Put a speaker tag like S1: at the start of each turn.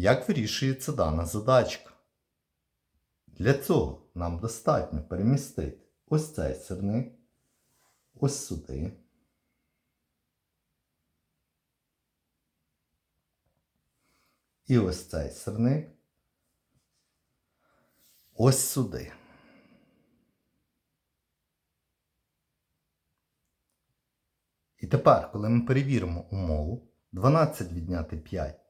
S1: Як вирішується дана задачка? Для цього нам достатньо перемістити ось цей сирник, ось сюди. І ось цей сирник ось сюди. І тепер, коли ми перевіримо умову, 12 відняти 5